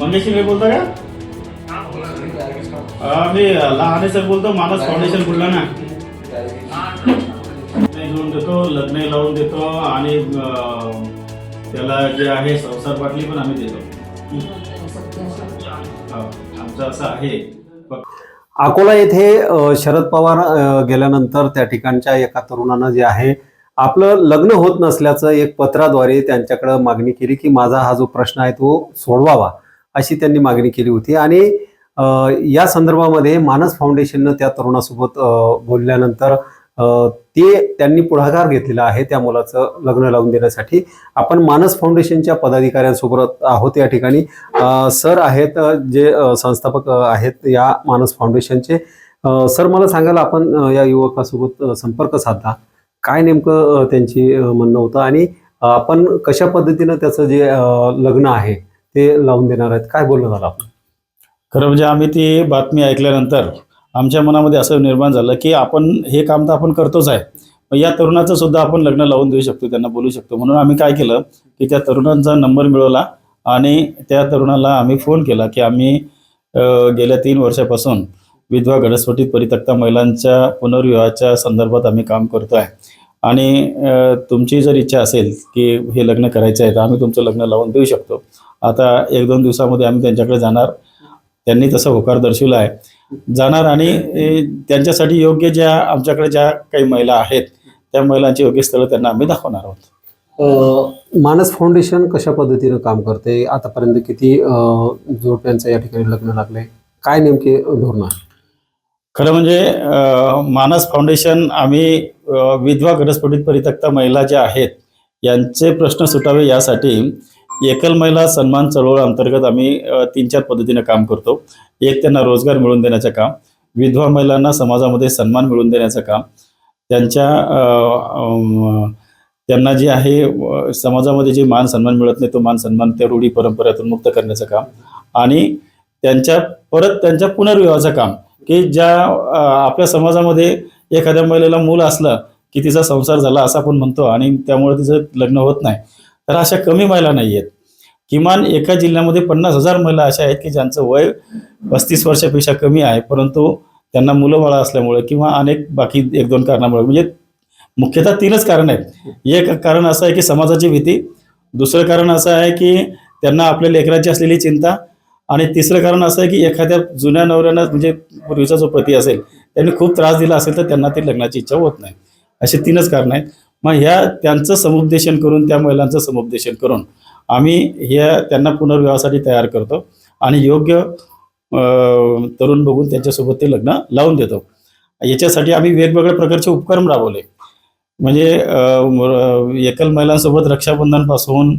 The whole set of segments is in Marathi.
मंगेश शिंदे बोलता का? मी लहाने सर बोलतो मानस फाउंडेशन खुलला ना? घेऊन देतो लग्न लावून देतो आणि त्याला जे आहे संसार बाटली पण आम्ही देतो. आमचं असं आहे. अकोला येथे शरद पवार गेल्यानंतर त्या ठिकाणच्या एका तरुणानं जे आहे आपलं लग्न होत नसल्याचं एक पत्राद्वारे त्यांच्याकडे मागणी केली की माझा हा जो प्रश्न आहे तो सोडवावा. अशी त्यांनी मागणी केली होती. आणि या संदर्भामध्ये मानस फाउंडेशननं त्या तरुणासोबत बोलल्यानंतर ते त्यांनी पुढाकार घेतलेला आहे त्या मुलाचं लग्न लावून देण्यासाठी. आपण मानस फाउंडेशनच्या पदाधिकाऱ्यांसोबत आहोत या ठिकाणी. सर आहेत जे संस्थापक आहेत या मानस फाउंडेशनचे. सर मला सांगायला आपण या युवकासोबत संपर्क साधला काय नेमकं त्यांची म्हणणं होतं? आणि आपण कशा पद्धतीनं त्याचं जे लग्न आहे ते लावून देणार आहेत. काय बोलणं झालं आपण खरं म्हणजे आम्ही ती बातमी ऐकल्यानंतर आमच्या मनामध्ये असं निर्माण झालं की आपण हे काम तर आपण करतोच आहे. या तरुणाचं सुद्धा आपण लग्न लावून देऊ शकतो त्यांना बोलू शकतो. म्हणून आम्ही काय केलं की त्या तरुणांचा नंबर मिळवला आणि त्या तरुणाला आम्ही फोन केला की आम्ही गेल्या तीन वर्षापासून विधवा घटस्फोटित परित्यक्ता महिलांच्या पुनर्विवाहाच्या संदर्भात आम्ही काम करतो आहे आणि तुमची जर इच्छा असेल की हे लग्न करायचं आहे तर आम्ही तुमचं लग्न लावून देऊ शकतो. आता एक दोन दिवसामध्ये आम्ही त्यांच्याकडे जाणार. त्यांनी तसा होकार दर्शवला आहे. जाणार आणि त्यांच्यासाठी योग्य ज्या आमच्याकडे ज्या काही महिला आहेत त्या महिलांची योग्य स्थळं त्यांना आम्ही दाखवणार आहोत. मानस फाउंडेशन कशा पद्धतीनं काम करते? आतापर्यंत किती जोडप्यांचं या ठिकाणी लग्न लागलंय काय नेमके धोरण आहे? खरं म्हणजे मानस फाउंडेशन आम्ही विधवा घटस्फोटित परित्यक्ता महिला ज्या आहेत यांचे प्रश्न सुटावे यासाठी एकल महिला सन्मान चळवळ अंतर्गत आम्ही तीन चार पद्धतीने काम करतो. एक त्यांना रोजगार मिळवून देण्याचं काम विधवा महिलांना समाजामध्ये सन्मान मिळवून देण्याचं काम त्यांच्या त्यांना जे आहे समाजामध्ये जे मान सन्मान मिळत नाही तो मान सन्मान त्या रूढी परंपरेतून मुक्त करण्याचं काम आणि त्यांच्या परत त्यांच्या पुनर्विवाहाचं काम की ज्या आपल्या समाजामध्ये एखाद्या महिलेला मूल असलं की तिचा संसार झाला असं आपण म्हणतो आणि त्यामुळे तिचं लग्न होत नाही. तर अशा कमी महिला नाही आहेत किमान एका जिल्ह्यामध्ये पन्नास हजार महिला अशा आहेत की ज्यांचं वय पस्तीस वर्षापेक्षा कमी आहे परंतु त्यांना मुलं बाळा असल्यामुळे किंवा अनेक बाकी एक दोन कारणामुळे म्हणजे मुख्यतः तीनच कारण आहेत. एक कारण असं आहे की समाजाची भीती दुसरं कारण असं आहे की त्यांना आपल्या लेकरांची असलेली चिंता आणि तिसरं कारण असं आहे की एखाद्या जुन्या नवऱ्यानं म्हणजे पूर्वीचा जो पती असेल त्यांनी खूप त्रास दिला असेल तर त्यांना ती लग्नाची इच्छा होत नाही. असे तीनच कारण आहेत. मग ह्या त्यांचं समुपदेशन करून त्या महिलांचं समुपदेशन करून आम्ही ह्या त्यांना पुनर्विवाहासाठी तयार करतो आणि योग्य तरुण बघून त्यांच्यासोबत ते लग्न लावून देतो. याच्यासाठी आम्ही वेगवेगळ्या प्रकारचे उपक्रम राबवले. म्हणजे एकल महिलांसोबत रक्षाबंधनपासून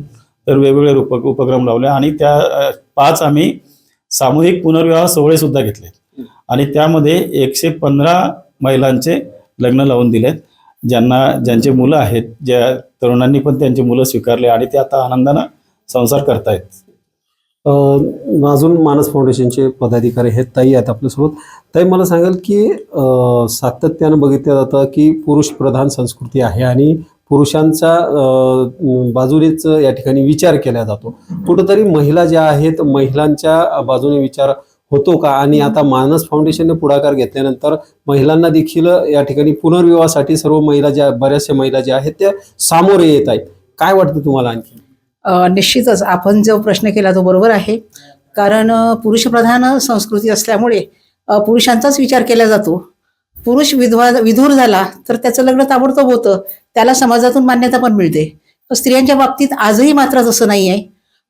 तर वेगवेगळे उप उपक्रम लावले आणि त्या पाच आम्ही सामूहिक पुनर्विवाह सोहळे सुद्धा घेतले. आणि त्यामध्ये एकशे पंधरा महिलांचे लग्न लावून दिलेत. ज्यांना ज्यांचे मुलं आहेत ज्या तरुणांनी पण त्यांची मुलं स्वीकारले आणि ते आता आनंदानं संसार करतायत. अजून मानस फाउंडेशनचे पदाधिकारी आहेत ताई आहेत आपल्यासोबत. ताई मला सांगाल की सातत्यानं बघितलं जातं की पुरुष प्रधान संस्कृती आहे आणि पुरुषांचा बाजूनेच या ठिकाणी विचार केला जातो. कुठंतरी महिला ज्या आहेत महिलांच्या बाजूने विचार होतो का? आणि आता मानस फाउंडेशनने पुढाकार घेतल्यानंतर महिलांना देखील या ठिकाणी पुनर्विवाहासाठी सर्व महिला ज्या बऱ्याचशा महिला ज्या आहेत त्या सामोरे येत आहेत. काय वाटतं तुम्हाला आणखी? निश्चितच. आपण जो प्रश्न केला तो बरोबर आहे. कारण पुरुषप्रधान संस्कृती असल्यामुळे पुरुषांचाच विचार केला जातो. पुरुष विधवा विधूर झाला तर त्याचं लग्न ताबडतोब होतं. त्याला समाजातून मान्यता पण मिळते. स्त्रियांच्या बाबतीत आजही मात्र तसं नाही आहे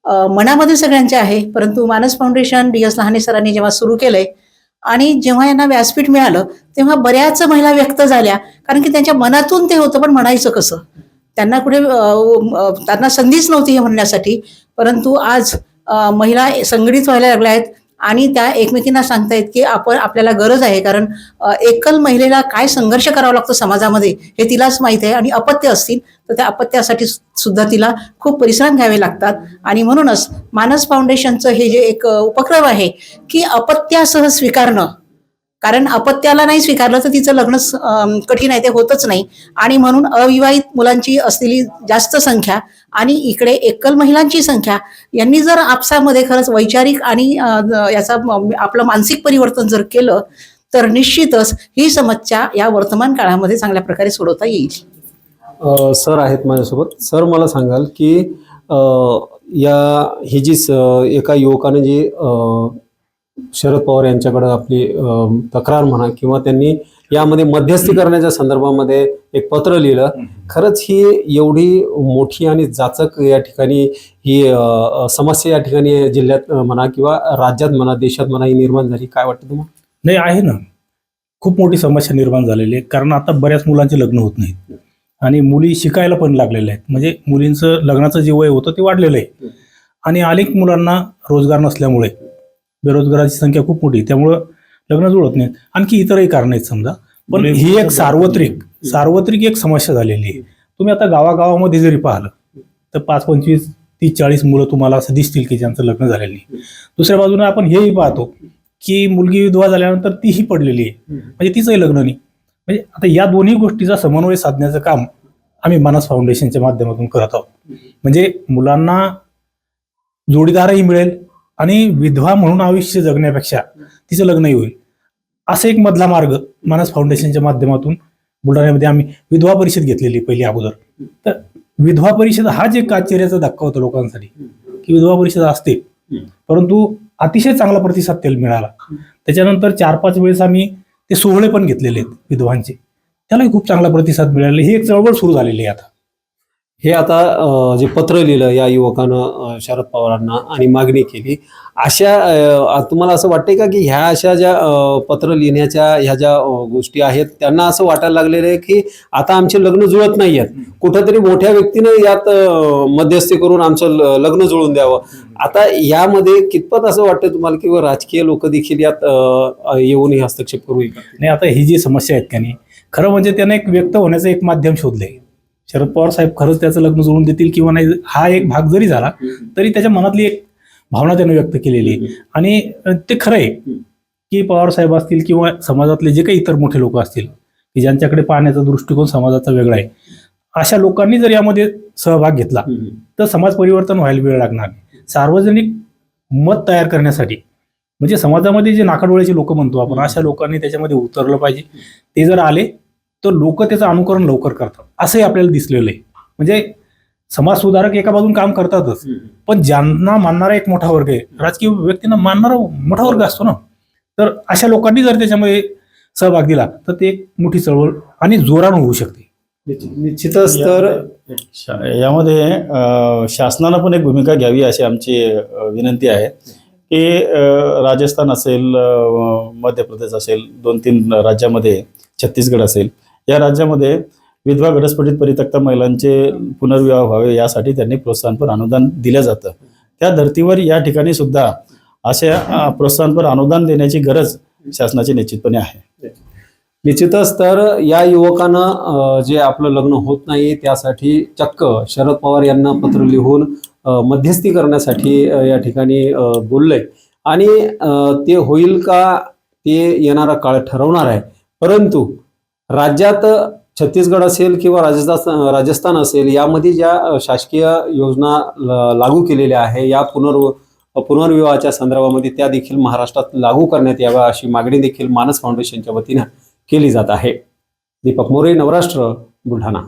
मनामध्ये सगळ्यांचे आहे परंतु मानस फाउंडेशन डी एस लहाने सरांनी जेव्हा सुरू केलंय आणि जेव्हा यांना व्यासपीठ मिळालं तेव्हा बऱ्याच महिला व्यक्त झाल्या कारण की त्यांच्या मनातून ते होतं पण म्हणायचं कसं? त्यांना कुठे त्यांना संधीच नव्हती हे म्हणण्यासाठी परंतु आज महिला संघटित व्हायला लागल्या आहेत आणि त्या एकमेकींना सांगतायत की आपण आपल्याला गरज आहे कारण एकल महिलेला काय संघर्ष करावा लागतो समाजामध्ये हे तिलाच माहीत आहे आणि अपत्य असतील तर त्या अपत्यासाठी सु- सुद्धा तिला खूप परिश्रम घ्यावे लागतात. आणि म्हणूनच मानस फाउंडेशनचं हे जे एक उपक्रम आहे की अपत्यासह स्वीकारणं कारण अपत्याला नाही स्वीकारलं तर तिचं लग्न कठीण आहे ते होतच नाही. आणि म्हणून अविवाहित मुलांची असलेली जास्त संख्या आणि इकडे एकल महिलांची संख्या यांनी जर आपसामध्ये खरंच वैचारिक आणि याचा आपलं मानसिक परिवर्तन जर केलं तर निश्चितच ही समस्या या वर्तमान काळामध्ये चांगल्या प्रकारे सोडवता येईल. सर आहेत माझ्यासोबत. सर मला सांगाल की या ही जी स एका युवकाने जी शरद पवार यांच्याकडे आपली तक्रार म्हणा किंवा त्यांनी यामध्ये मध्यस्थी करण्याच्या संदर्भामध्ये एक पत्र लिहिलं. खरंच ही एवढी मोठी आणि जाचक या ठिकाणी ही समस्या या ठिकाणी जिल्ह्यात म्हणा किंवा राज्यात म्हणा देशात म्हणा ही निर्माण झाली. काय वाटतं तुम्हाला? नाही आहे ना. खूप मोठी समस्या निर्माण झालेली आहे. कारण आता बऱ्याच मुलांचे लग्न होत नाहीत. आणि मुली शिकायला पण लागलेल्या आहेत. म्हणजे मुलींचं लग्नाचं जे वय होतं ते वाढलेलं आहे. आणि अनेक मुलांना रोजगार नसल्यामुळे बेरोजगाराची संख्या खूप मोठी. त्यामुळं लग्न जुळत नाहीत. आणखी इतरही कारण आहेत समजा. पण ही एक सार्वत्रिक सार्वत्रिक एक समस्या झालेली आहे. तुम्ही आता गावागावामध्ये जरी पाहिलं तर पाच पंचवीस तीस चाळीस मुलं तुम्हाला असं दिसतील की ज्यांचं लग्न झालेलं नाही. दुसऱ्या बाजूने आपण हेही पाहतो की मुलगी विधवा झाल्यानंतर तीही पडलेली आहे. म्हणजे तिचंही लग्न नाही. म्हणजे आता या दोन्ही गोष्टीचा समन्वय साधण्याचं काम आम्ही मानस फाउंडेशनच्या माध्यमातून करत आहोत. म्हणजे मुलांना जोडीदारही मिळेल आणि विधवा म्हणून आयुष्य जगण्यापेक्षा तिचं लग्नही होईल. असं एक मधला मार्ग मानस फाउंडेशनच्या माध्यमातून बुलढाण्यामध्ये आम्ही विधवा परिषद घेतलेली पहिली अगोदर. तर विधवा परिषद हा जे आश्चर्याचा धक्का होता लोकांसाठी की विधवा परिषद असते परंतु अतिशय चांगला प्रतिसाद त्याला मिळाला. त्याच्यानंतर चार पाच वेळेस आम्ही ते सोहळे पण घेतलेले आहेत विधवांचे. त्यालाही खूप चांगला प्रतिसाद मिळाला. ही एक चळवळ सुरू झालेली आहे आता. हे आता जे पत्र लिहिलं या युवकानं शरद पवारांना आणि मागणी केली अशा तुम्हाला असं वाटतंय का की ह्या अशा ज्या पत्र लिहिण्याच्या ह्या ज्या गोष्टी आहेत त्यांना असं वाटायला लागलेलं आहे की आता आमचे लग्न जुळत नाही आहेत कुठेतरी मोठ्या व्यक्तीनं यात मध्यस्थी करून आमचं लग्न जुळून द्यावं. आता यामध्ये कितपत असं वाटतं तुम्हाला की राजकीय लोक देखील यात येऊन हे हस्तक्षेप करू नाही आणि आता ही जी समस्या आहेत का नाही खरं म्हणजे त्यांना एक व्यक्त होण्याचं एक माध्यम शोधलंय. शरद पवार साहेब खरंच त्याचं लग्न जुळून देतील किंवा नाही हा एक भाग जरी झाला तरी त्याच्या मनातली एक भावना त्याने व्यक्त केलेली आहे. आणि ते खरं आहे की पवार साहेब असतील किंवा समाजातले जे काही इतर मोठे लोक असतील की ज्यांच्याकडे पाहण्याचा दृष्टिकोन समाजाचा वेगळा आहे अशा लोकांनी जर यामध्ये सहभाग घेतला तर समाज परिवर्तन व्हायला वेळ लागणार सार्वजनिक मत तयार करण्यासाठी म्हणजे समाजामध्ये जे नाकाडोळ्याचे लोक म्हणतो आपण अशा लोकांनी त्याच्यामध्ये उतरलं पाहिजे. ते जर आले तर लोक त्याचं अनुकरण लवकर करतात. असंही आपल्याला दिसलेलं आहे. म्हणजे समाज सुधारक एका बाजून काम करतातच. पण ज्यांना मानणारा एक मोठा वर्ग आहे राजकीय व्यक्तींना मानणारा मोठा वर्ग असतो ना. तर अशा लोकांनी जर त्याच्यामध्ये सहभाग दिला तर ते एक मोठी चळवळ आणि जोरानं होऊ शकते. निश्चित- निश्चितच तर यामध्ये शासनानं पण एक भूमिका घ्यावी अशी आमची विनंती आहे. की राजस्थान असेल मध्य प्रदेश असेल दोन तीन राज्यामध्ये छत्तीसगड असेल या राज्यामध्ये विधवा घटस्फोटित परित्यक्ता महिलांचे पुनर्विवाह व्हावे यासाठी त्यांनी प्रोत्साहनपर अनुदान दिलं जातं. त्या धर्तीवर या ठिकाणी सुद्धा अशा प्रोत्साहनपर अनुदान देण्याची गरज शासनाची निश्चितपणे आहे. निश्चितच तर या युवकानं जे आपलं लग्न होत नाही त्यासाठी चक्क शरद पवार यांना पत्र लिहून मध्यस्थी करण्यासाठी या ठिकाणी बोललंय. आणि ते होईल का ते येणारा काळ ठरवणार आहे. परंतु राज्यात छत्तीसगड असेल किंवा राजस्थान राजस्थान असेल यामध्ये ज्या शासकीय योजना लागू केलेल्या आहे या पुनर्व पुनर्विवाहाच्या संदर्भामध्ये त्या देखील महाराष्ट्रात लागू करण्यात याव्या अशी मागणी देखील मानस फाउंडेशनच्या वतीनं केली जात आहे. दीपक मोरे नवराष्ट्र बुलढाणा.